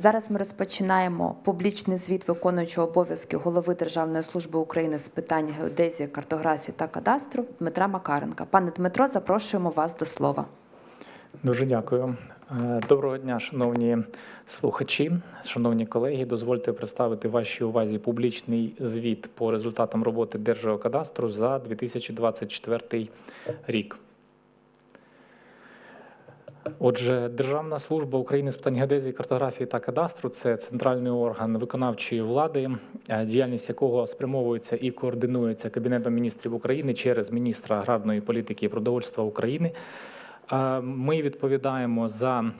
Зараз ми розпочинаємо публічний звіт виконуючого обов'язки голови Державної служби України з питань геодезії, картографії та кадастру Дмитра Макаренка. Пане Дмитро, запрошуємо вас до слова. Дуже дякую. Е, Доброго дня, шановні слухачі, шановні колеги. Дозвольте представити вашій увазі публічний звіт по результатам роботи Держгеокадастру за 2024 рік. Отже, Державна служба України з питань геодезії, картографії та кадастру це центральний орган виконавчої влади, е, діяльність якого спрямовується і координується Кабінетом міністрів України через міністра аграрної політики і продовольства України. Е, Ми відповідаємо за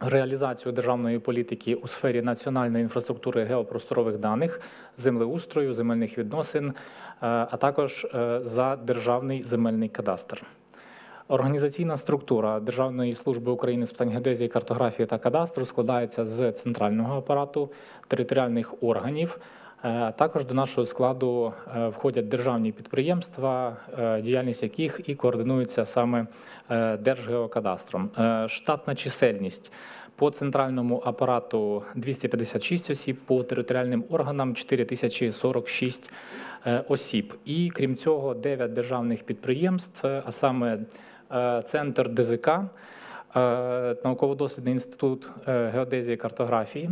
реалізацію державної політики у сфері національної інфраструктури геопросторових даних, землеустрою, земельних відносин, е, а також за державний земельний кадастр. Організаційна структура Державної служби України з питань геодезії, картографії та кадастру складається з центрального апарату, територіальних органів. Е, Також до нашого складу е, входять державні підприємства, е, діяльність яких і координується саме Держгеокадастром. Штатна чисельність по центральному апарату 256 осіб, по територіальним органам 4046 е, осіб. І крім цього, 9 державних підприємств, а саме центр ДЗК, е, науково-дослідний інститут е, геодезії і картографії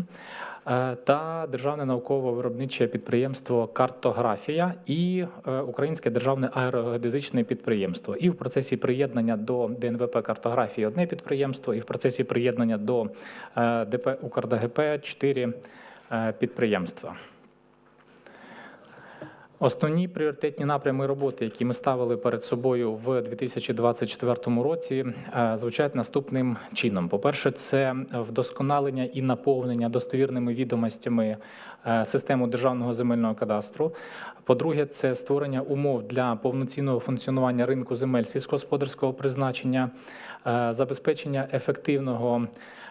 е, та державне науково-виробниче підприємство Картографія і е, Українське державне аерогеодезичне підприємство. І в процесі приєднання до ДНВП картографії одне підприємство, і в процесі приєднання до е, ДП УКРДГП чотири е, підприємства. Основні пріоритетні напрями роботи, які ми ставили перед собою в 2024 році, е, звучать наступним чином: по-перше, це вдосконалення і наповнення достовірними відомостями е, систему державного земельного кадастру. По-друге, це створення умов для повноцінного функціонування ринку земель сільськогосподарського призначення, е, забезпечення ефективного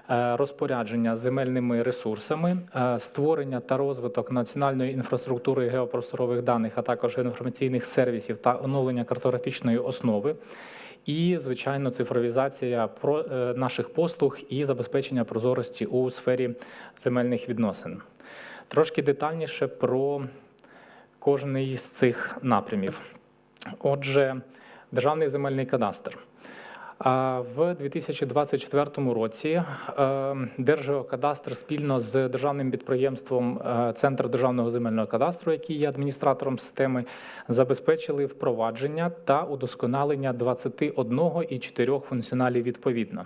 розпорядження земельними ресурсами, е, створення та розвиток національної інфраструктури геопросторових даних, а також інформаційних сервісів та оновлення картографічної основи. І, звичайно, цифровізація е, наших послуг і забезпечення прозорості у сфері земельних відносин. Трошки детальніше про кожен із цих напрямів. Отже, державний земельний кадастр. В 2024 році е, Держгеокадастр спільно з державним підприємством е, Центр державного земельного кадастру, який є адміністратором системи, забезпечили впровадження та удосконалення 21 і 4 функціоналів відповідно.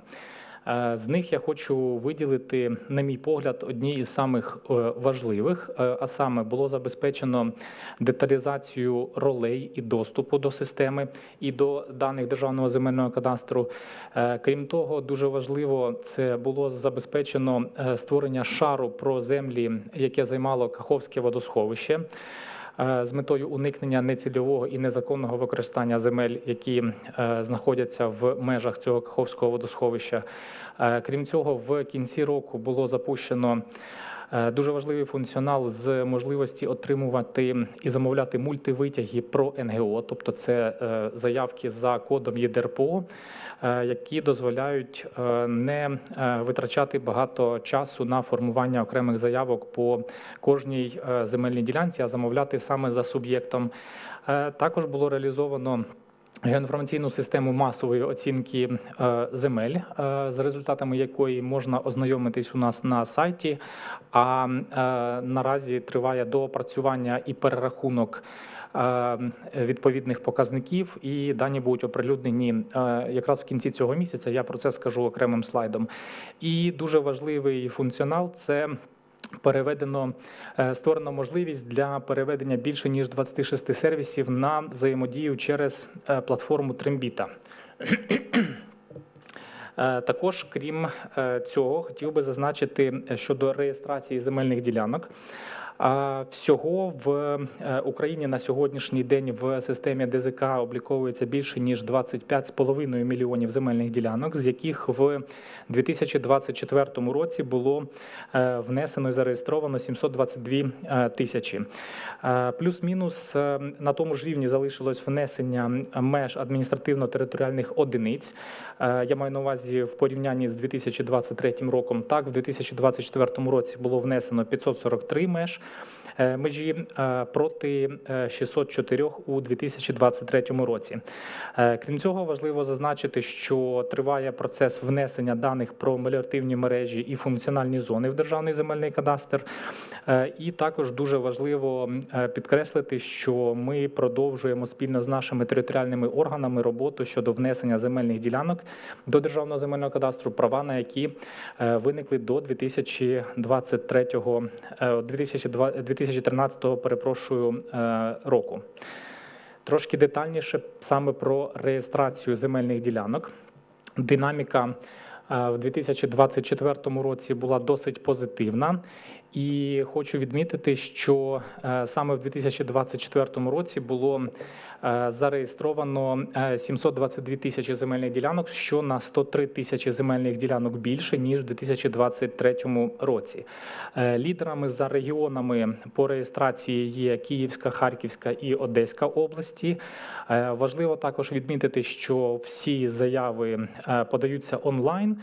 Е, З них я хочу виділити, на мій погляд, одні із самих е, важливих, е, а саме було забезпечено деталізацію ролей і доступу до системи і до даних державного земельного кадастру. Крім того, дуже важливо це було забезпечено створення шару про землі, яке займало Каховське водосховище. Е, З метою уникнення нецільового і незаконного використання земель, які е, знаходяться в межах цього Каховського водосховища. Е, Крім цього, в кінці року було запущено дуже важливий функціонал з можливості отримувати і замовляти мультивитяги про НГО, тобто це заявки за кодом ЄДРПО, які дозволяють е, не е, витрачати багато часу на формування окремих заявок по кожній е, земельній ділянці, а замовляти саме за суб'єктом. Е, Також було реалізовано геоінформаційну систему масової оцінки е, земель, е, за результатами якої можна ознайомитись у нас на сайті. А е, наразі триває доопрацювання і перерахунок. Е, Відповідних показників і дані будуть оприлюднені е, якраз в кінці цього місяця. Я про це скажу окремим слайдом. І дуже важливий функціонал це переведено е, створено можливість для переведення більше ніж 26 сервісів на взаємодію через платформу Трембіта. Також, крім цього, хотів би зазначити щодо реєстрації земельних ділянок. Всього в е, Україні на сьогоднішній день в системі ДЗК обліковується більше ніж 25,5 мільйонів земельних ділянок, з яких в 2024 році було е, внесено і зареєстровано 722 е, тисячі. Плюс-мінус на тому ж рівні залишилось внесення меж адміністративно-територіальних одиниць. Е, Я маю на увазі в порівнянні з 2023 роком. Так, в 2024 році було внесено 543 меж е, межі е, проти е, 604 у 2023 році. Крім цього, важливо зазначити, що триває процес внесення даних про меліоративні мережі і функціональні зони в державний земельний кадастр. І також дуже важливо підкреслити, що ми продовжуємо спільно з нашими територіальними органами роботу щодо внесення земельних ділянок до державного земельного кадастру, права на які е, виникли до 2023 е, 2002 2013 перепрошую е, року. Трошки детальніше саме про реєстрацію земельних ділянок. Динаміка в 2024 році була досить позитивна. І хочу відмітити, що саме в 2024 році було зареєстровано е, 722 тисячі земельних ділянок, що на 103 тисячі земельних ділянок більше ніж в 2023 році. Е, Лідерами за регіонами по реєстрації є Київська, Харківська і Одеська області. Е, Важливо також відмітити, що всі заяви е, подаються онлайн,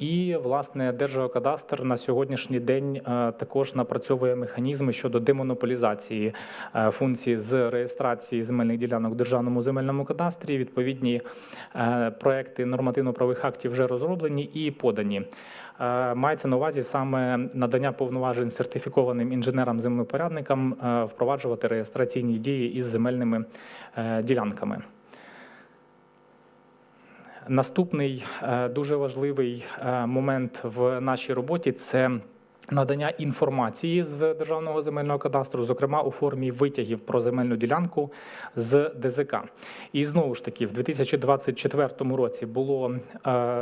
і власне Держгеокадастр на сьогоднішній день е, також напрацьовує механізми щодо демонополізації е, функції з реєстрації земельних ділянок в державному земельному кадастрі. Відповідні е, проекти нормативно-правових актів вже розроблені і подані. Мається на увазі саме надання повноважень сертифікованим інженерам-землепорядникам е, впроваджувати реєстраційні дії із земельними ділянками. Наступний е, дуже важливий е, момент в нашій роботі це надання інформації з державного земельного кадастру, зокрема у формі витягів про земельну ділянку з ДЗК. І знову ж таки, в 2024 році було е,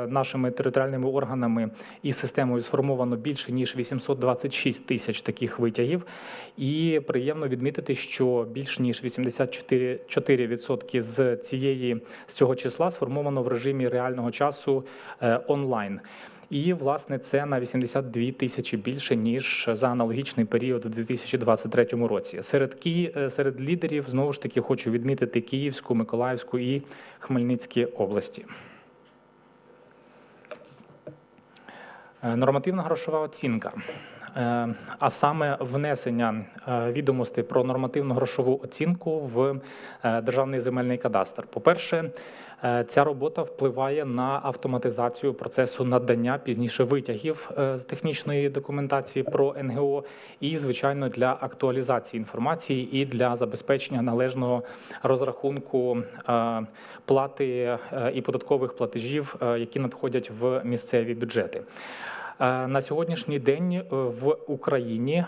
нашими територіальними органами і системою сформовано більше ніж 826 тисяч таких витягів. І приємно відмітити, що більш ніж 84% 4% з цієї з цього числа сформовано в режимі реального часу е, онлайн. І власне це на 82 тисячі більше ніж за аналогічний період у 2023 році. Серед Ки... е, серед лідерів знову ж таки хочу відмітити Київську, Миколаївську і Хмельницькі області. Е, Нормативна грошова оцінка, Е, а саме внесення відомостей про нормативну грошову оцінку в державний земельний кадастр. По-перше, е, ця робота впливає на автоматизацію процесу надання пізніше витягів е, з технічної документації про НГО, і звичайно для актуалізації інформації і для забезпечення належного розрахунку е, плати е, і податкових платежів, е, які надходять в місцеві бюджети. Е, На сьогоднішній день е, в Україні е,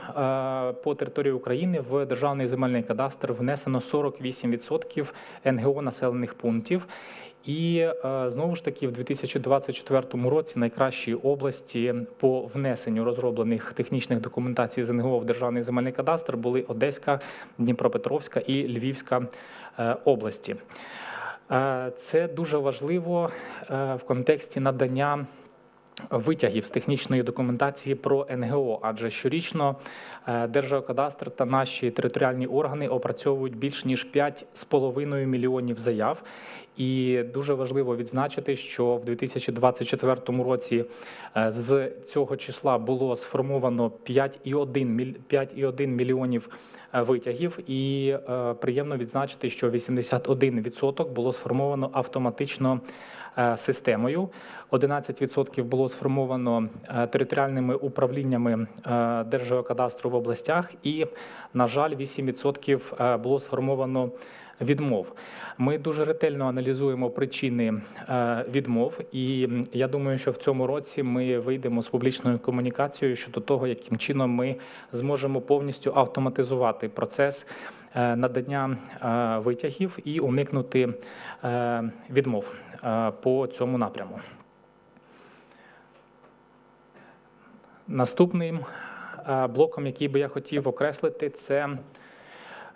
по території України в державний земельний кадастр внесено 48% НГО населених пунктів. І знову ж таки в 2024 році найкращі області по внесенню розроблених технічних документацій з НГО в державний земельний кадастр були Одеська, Дніпропетровська і Львівська області. Це дуже важливо в контексті надання витягів з технічної документації про НГО, адже щорічно е, Держгеокадастр та наші територіальні органи опрацьовують більш ніж 5,5 мільйонів заяв. І дуже важливо відзначити, що в 2024 році е, з цього числа було сформовано 5,1 мільйонів е, витягів, і приємно відзначити, що 81% було сформовано автоматично системою. 11% було сформовано е, територіальними управліннями е, Держгеокадастру в областях, і, на жаль, 8% е, було сформовано відмов. Ми дуже ретельно аналізуємо причини е, відмов, і я думаю, що в цьому році ми вийдемо з публічною комунікацією щодо того, яким чином ми зможемо повністю автоматизувати процес е, надання е, витягів і уникнути е, відмов е, по цьому напряму. Наступним е, блоком, який би я хотів окреслити, це е,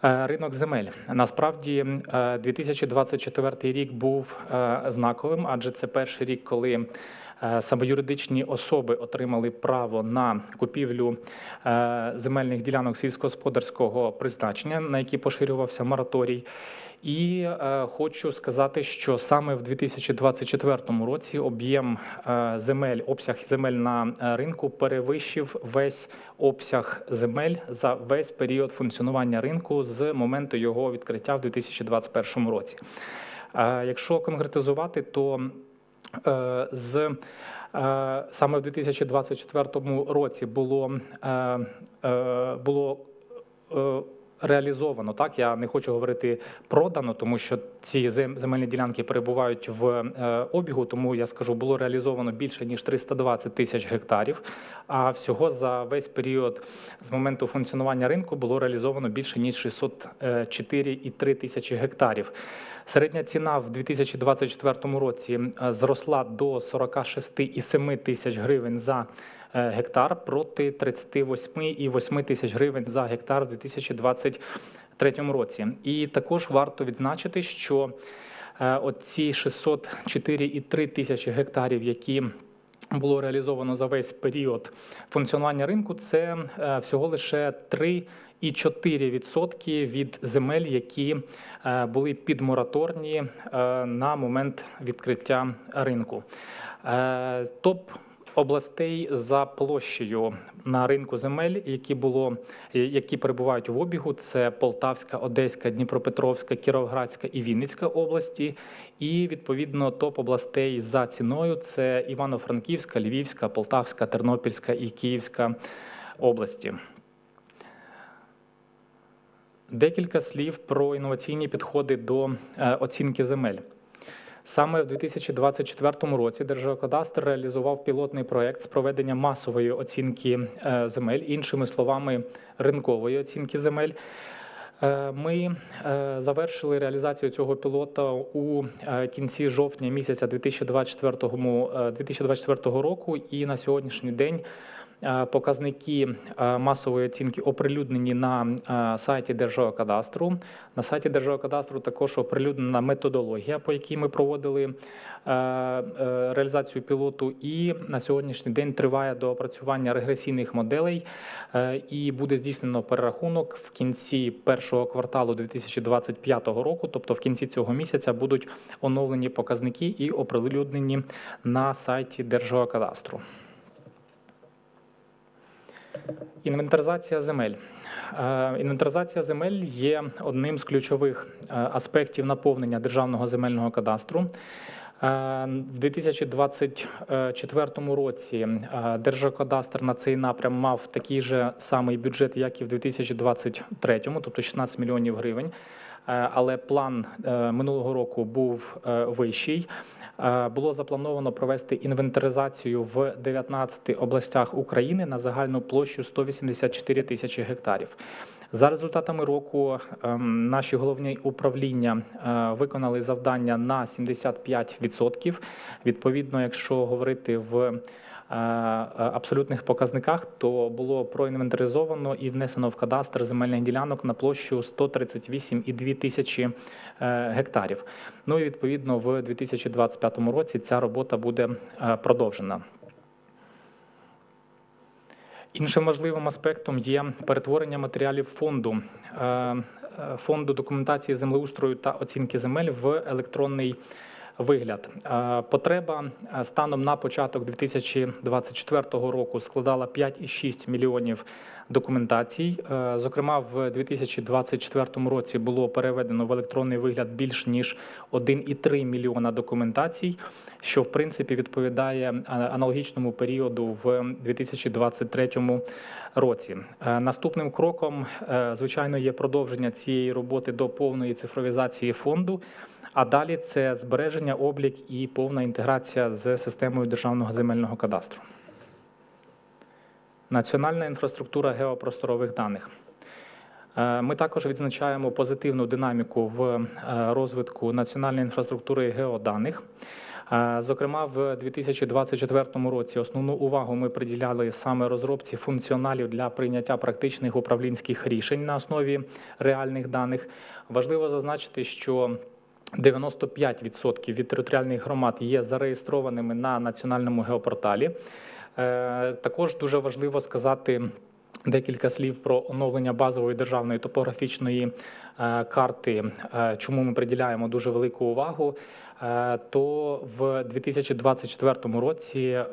ринок земель. Насправді, е, 2024 рік був е, знаковим, адже це перший рік, коли е, саме юридичні особи отримали право на купівлю е, земельних ділянок сільськогосподарського призначення, на які поширювався мораторій. І е, хочу сказати, що саме в 2024 році об'єм е, земель, обсяг земель на е, ринку перевищив весь обсяг земель за весь період функціонування ринку з моменту його відкриття в 2021 році. Е, якщо конкретизувати, то е, з е, саме в 2024 році було, е, було реалізовано. Так, я не хочу говорити продано, тому що ці зем- земельні ділянки перебувають в е, обігу. Тому я скажу, було реалізовано більше ніж 320 тисяч гектарів. А всього за весь період з моменту функціонування ринку було реалізовано більше ніж 604,3 тисячі гектарів. Середня ціна в 2024 році е, зросла до 46,7 тисяч гривень за е, гектар проти 38,8 тисяч гривень за гектар у 2023 році. І також варто відзначити, що е, оці 604,3 тисячі гектарів, які було реалізовано за весь період функціонування ринку, це е, всього лише 3,4% від земель, які е, були підмораторні е, на момент відкриття ринку. Е, Топ областей за площею на ринку земель, які було які перебувають в обігу, це Полтавська, Одеська, Дніпропетровська, Кіровоградська і Вінницька області. І відповідно топ областей за ціною це Івано-Франківська, Львівська, Полтавська, Тернопільська і Київська області. Декілька слів про інноваційні підходи до е, оцінки земель. Саме в 2024 році Держгеокадастр реалізував пілотний проект з проведення масової оцінки е, земель, іншими словами, ринкової оцінки земель. Е, Ми е, завершили реалізацію цього пілота у кінці жовтня місяця 2024, е, 2024 року, і на сьогоднішній день показники е, масової оцінки оприлюднені на е, сайті Держгеокадастру. На сайті Держгеокадастру також оприлюднена методологія, по якій ми проводили е, е, реалізацію пілоту. І на сьогоднішній день триває доопрацювання регресійних моделей, е, і буде здійснено перерахунок в кінці першого кварталу 2025 року. Тобто в кінці цього місяця будуть оновлені показники і оприлюднені на сайті Держгеокадастру. Інвентаризація земель. Е, Інвентаризація земель є одним з ключових е, аспектів наповнення державного земельного кадастру. Е, В 2024 році Держокадастр на цей напрям мав такий же самий бюджет, як і в 2023, тобто 16 мільйонів гривень. Е, Але план е, минулого року був е, вищий. Було заплановано провести інвентаризацію в 19 областях України на загальну площу 184 тисячі гектарів. За результатами року ем, наші головні управління виконали завдання на 75%. Відповідно, якщо говорити в абсолютних показниках, то було проінвентаризовано і внесено в кадастр земельних ділянок на площу 138,2 тисячі е, гектарів. Ну і відповідно в 2025 році ця робота буде е, продовжена. Іншим важливим аспектом є перетворення матеріалів фонду е, е, фонду документації землеустрою та оцінки земель в електронний вигляд. Е, Потреба е, станом на початок 2024 року складала 5,6 мільйонів документацій. Е, Зокрема, в 2024 році було переведено в електронний вигляд більш ніж 1,3 мільйона документацій, що в принципі відповідає аналогічному періоду в 2023 році. Наступним кроком, звичайно, є продовження цієї роботи до повної цифровізації фонду. А далі це збереження, облік і повна інтеграція з системою державного земельного кадастру. Національна інфраструктура геопросторових даних. Е, Ми також відзначаємо позитивну динаміку в е, розвитку національної інфраструктури геоданих. Е, Зокрема, в 2024 році основну увагу ми приділяли саме розробці функціоналів для прийняття практичних управлінських рішень на основі реальних даних. Важливо зазначити, що 95% від територіальних громад є зареєстрованими на національному геопорталі. Е, Також дуже важливо сказати декілька слів про оновлення базової державної топографічної е, карти, е, чому ми приділяємо дуже велику увагу. То в 2024 році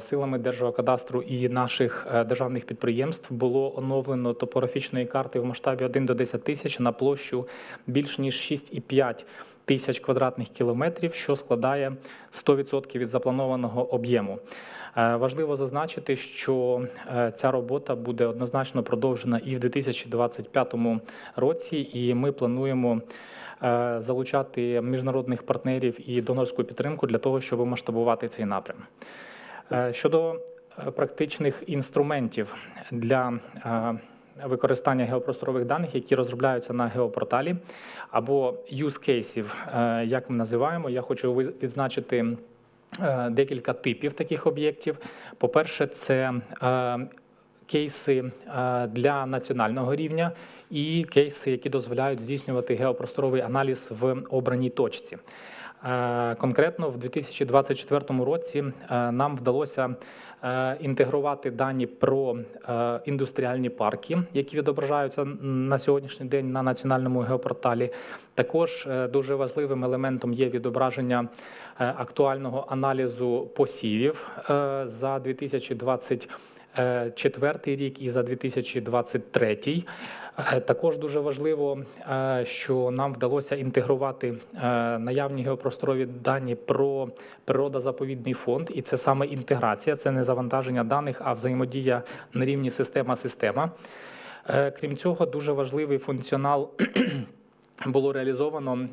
силами Держгеокадастру і наших державних підприємств було оновлено топографічної карти в масштабі 1 до 10 тисяч на площу більш ніж 6,5 тисяч квадратних кілометрів, що складає 100% від запланованого об'єму. Е, Важливо зазначити, що е, ця робота буде однозначно продовжена і в 2025 році, і ми плануємо е, залучати міжнародних партнерів і донорську підтримку для того, щоб масштабувати цей напрям. Щодо практичних інструментів для використання геопросторових даних, які розробляються на геопорталі, або use е, як ми називаємо, я хочу відзначити е, декілька типів таких об'єктів. По-перше, це е, кейси е, для національного рівня і кейси, які дозволяють здійснювати геопросторовий аналіз в обраній точці. Конкретно в 2024 році нам вдалося інтегрувати дані про е, індустріальні парки, які відображаються на сьогоднішній день на національному геопорталі. Також е, дуже важливим елементом є відображення е, актуального аналізу посівів е, за 2020 рік і за 2023. Е, Також дуже важливо, е, що нам вдалося інтегрувати е, наявні геопросторові дані про природозаповідний фонд, і це саме інтеграція, це не завантаження даних, а взаємодія на рівні система-система. Е, Крім цього, дуже важливий функціонал було реалізовано.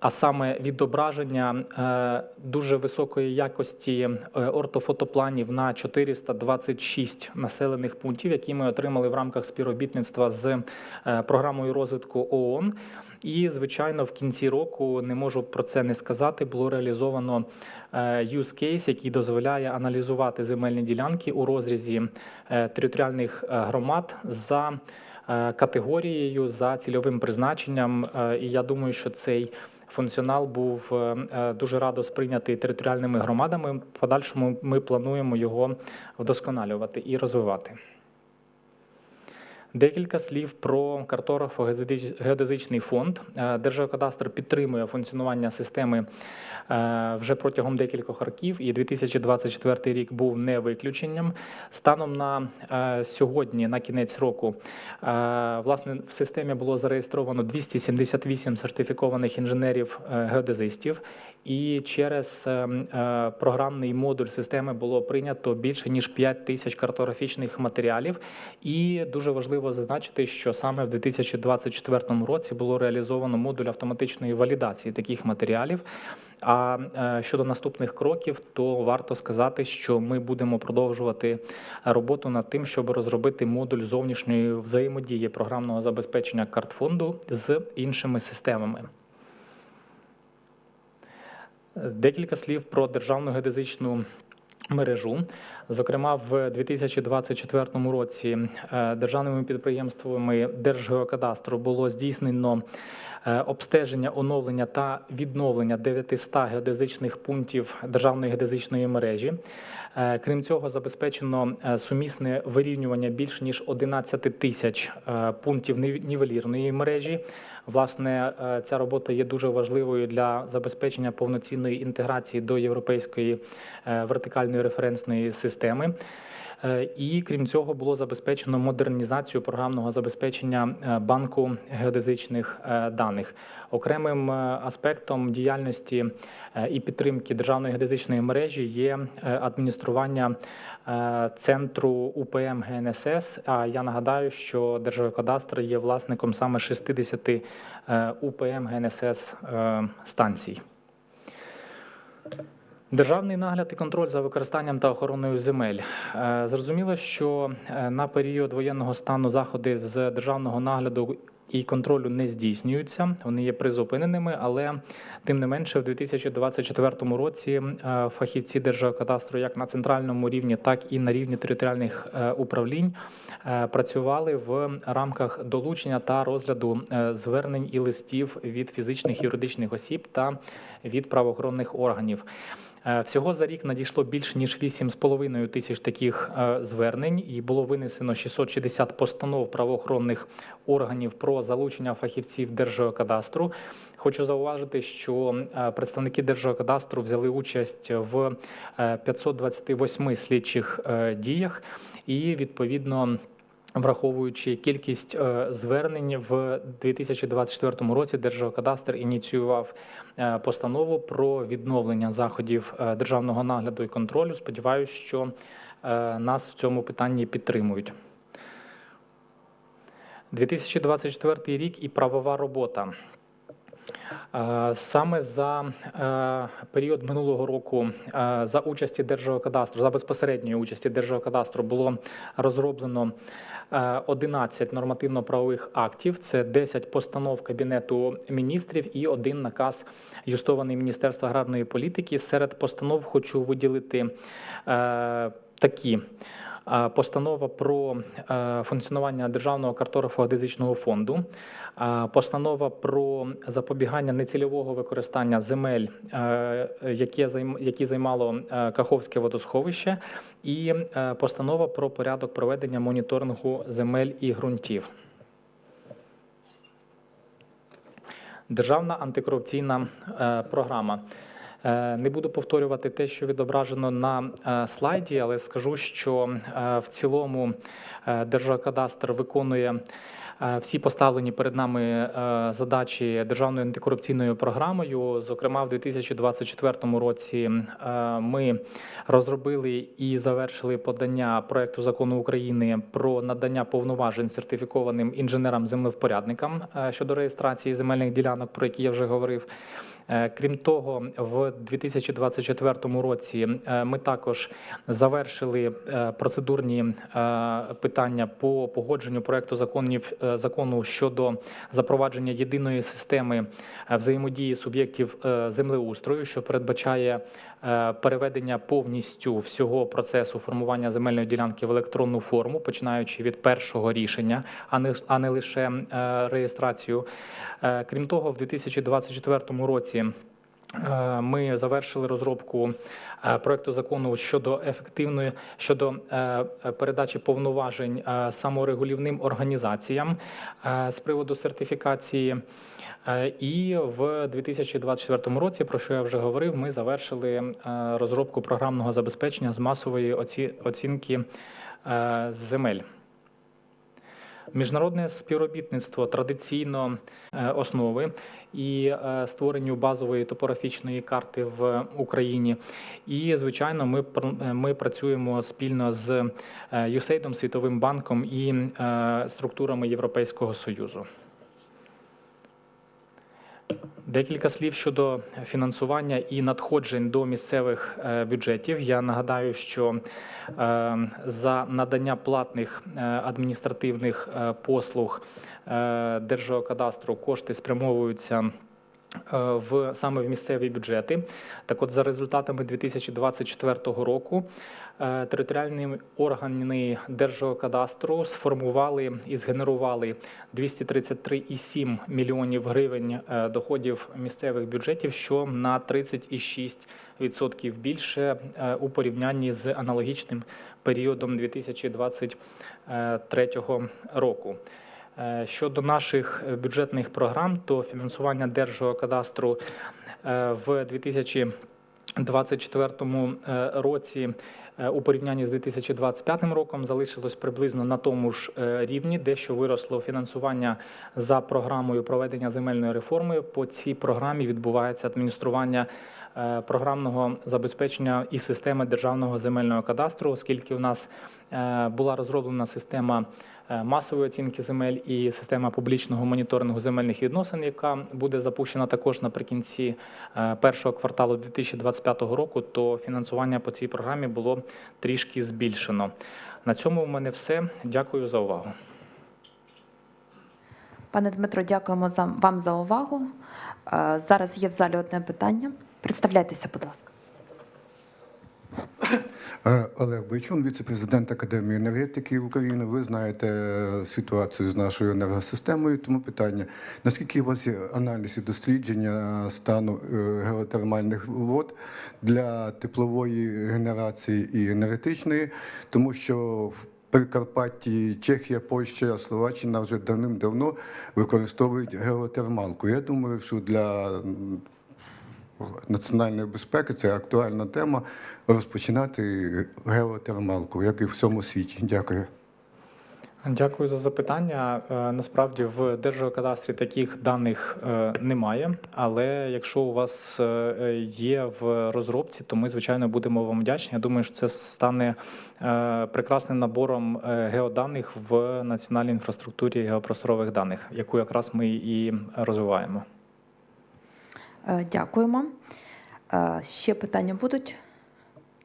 А саме відображення е, дуже високої якості е, ортофотопланів на 426 населених пунктів, які ми отримали в рамках співробітництва з е, програмою розвитку ООН. І, звичайно, в кінці року не можу про це не сказати. Було реалізовано use case, який дозволяє аналізувати земельні ділянки у розрізі територіальних громад за категорією, за цільовим призначенням. І я думаю, що цей функціонал був е, е, дуже радо сприйнятий територіальними громадами. В подальшому ми плануємо його вдосконалювати і розвивати. Декілька слів про картографо-геодезичний фонд. Е, підтримує функціонування системи вже протягом декількох років, і 2024 рік був не виключенням. Станом на е, сьогодні, на кінець року, е, власне в системі було зареєстровано 278 сертифікованих інженерів-геодезистів, і через е, е, програмний модуль системи було прийнято більше ніж 5 тисяч картографічних матеріалів. І дуже важливо зазначити, що саме в 2024 році було реалізовано модуль автоматичної валідації таких матеріалів. А е, щодо наступних кроків, то варто сказати, що ми будемо продовжувати роботу над тим, щоб розробити модуль зовнішньої взаємодії програмного забезпечення картфонду з іншими системами. Декілька слів про державну геодезичну мережу. Зокрема, в 2024 році е, державними підприємствами Держгеокадастру було здійснено обстеження, оновлення та відновлення 900 геодезичних пунктів державної геодезичної мережі. Е, Крім цього, забезпечено е, сумісне вирівнювання більш ніж 11 тисяч е, пунктів нів- нівелірної мережі. Власне, е, ця робота є дуже важливою для забезпечення повноцінної інтеграції до європейської е, вертикальної референсної системи. Е, І крім цього, було забезпечено модернізацію програмного забезпечення е, банку геодезичних е, даних. Окремим аспектом діяльності і підтримки державної геодезичної мережі є адміністрування центру УПМ ГНСС. А я нагадаю, що Держгеокадастр є власником саме 60 е, УПМ ГНСС станцій. Державний нагляд і контроль за використанням та охороною земель. Е, Зрозуміло, що е, на період воєнного стану заходи з державного нагляду і контролю не здійснюються. Вони є призупиненими, але тим не менше, в 2024 році е, фахівці Держгеокадастру як на центральному рівні, так і на рівні територіальних е, управлінь е, працювали в рамках долучення та розгляду звернень і листів від фізичних і юридичних осіб та від правоохоронних органів. Всього за рік надійшло більше ніж 8,5 тисяч таких звернень, і було винесено 660 постанов правоохоронних органів про залучення фахівців Держгеокадастру. Хочу зауважити, що е, представники Держгеокадастру взяли участь в е, 528 слідчих е, діях, і відповідно. Враховуючи кількість е, звернень в 2024 році, Держгеокадастр ініціював е, постанову про відновлення заходів е, державного нагляду і контролю. Сподіваюся, що е, нас в цьому питанні підтримують. 2024 рік і правова робота. Е, Саме за е, період минулого року е, за участі Держгеокадастру, за безпосередньої участі Держгеокадастру було розроблено е, 11 нормативно-правових актів. Це 10 постанов Кабінету міністрів і один наказ юстований Міністерства аграрної політики. Серед постанов хочу виділити такі. Постанова про е, функціонування державного картографо-геодезичного фонду, постанова про запобігання нецільового використання земель, е, які займало е, Каховське водосховище, і постанова про порядок проведення моніторингу земель і ґрунтів. Державна антикорупційна програма. Е, Не буду повторювати те, що відображено на е, слайді, але скажу, що е, в цілому Держгеокадастр виконує всі поставлені перед нами задачі державною антикорупційною програмою. Зокрема, в 2024 році ми розробили і завершили подання проекту закону України про надання повноважень сертифікованим інженерам-землевпорядникам е, щодо реєстрації земельних ділянок, про які я вже говорив. Е, Крім того, в 2024 році е, ми також завершили е, процедурні питання по погодженню проекту законів закону щодо запровадження єдиної системи взаємодії суб'єктів землеустрою, що передбачає переведення повністю всього процесу формування земельної ділянки в електронну форму, починаючи від першого рішення, а не а не лише е, реєстрацію. Е, Крім того, в 2024 році. е, Ми завершили розробку е, проекту закону щодо ефективної щодо е, е, передачі повноважень е, саморегулівним організаціям е, з приводу сертифікації. Е, І в 2024 році, про що я вже говорив, ми завершили е, розробку програмного забезпечення з масової оці- оцінки е, земель. Міжнародне співробітництво традиційно основи і створенню базової топографічної карти в Україні. І звичайно, ми ми працюємо спільно з USAID, Світовим банком і структурами Європейського союзу. Декілька слів щодо фінансування і надходжень до місцевих е, бюджетів. Я нагадаю, що е, за надання платних е, адміністративних послуг Держгеокадастру кошти спрямовуються. В саме в місцеві бюджети, так от за результатами 2024 року територіальні органи Держгеокадастру сформували і згенерували 233,7 мільйонів гривень е, доходів місцевих бюджетів, що на 36,6% більше е, у порівнянні з аналогічним періодом 2023 року. Е, Щодо наших е, бюджетних програм, то фінансування Держгеокадастру е, в 2024 е, році е, у порівнянні з 2025 роком залишилось приблизно на тому ж е, рівні, дещо виросло фінансування за програмою проведення земельної реформи. По цій програмі відбувається адміністрування е, програмного забезпечення і системи державного земельного кадастру, оскільки у нас е, була розроблена система е, масової оцінки земель і система публічного моніторингу земельних відносин, яка буде запущена також наприкінці е, першого кварталу 2025 року, то фінансування по цій програмі було трішки збільшено. На цьому в мене все. Дякую за увагу. Пане Дмитро, дякуємо вам за увагу. Е, Зараз є в залі одне питання. Представляйтеся, будь ласка. Е, Олег Бойчун, віце-президент Академії енергетики України. Ви знаєте е, ситуацію з нашою енергосистемою. Тому питання: наскільки у вас є аналіз і дослідження стану е, геотермальних вод для теплової генерації і енергетичної, тому що Прикарпатті, Чехія, Польща, Словаччина вже давним-давно використовують геотермалку. Я думаю, що для національної безпеки це актуальна тема розпочинати геотермалку, як і в всьому світі. Дякую. Дякую за запитання. Е, Насправді в Держгеокадастрі таких даних е, немає, але якщо у вас е, є в розробці, то ми звичайно будемо вам вдячні. Я думаю, що це стане прекрасним набором геоданих в національній інфраструктурі геопросторових даних, яку якраз ми і розвиваємо. Е, Дякуємо. Е, Ще питання будуть?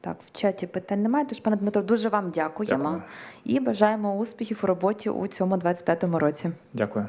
Так, в чаті питань немає. Тож, пане Дмитро, дуже вам дякуємо Дякую. і бажаємо успіхів у роботі у цьому 25-му році. Дякую.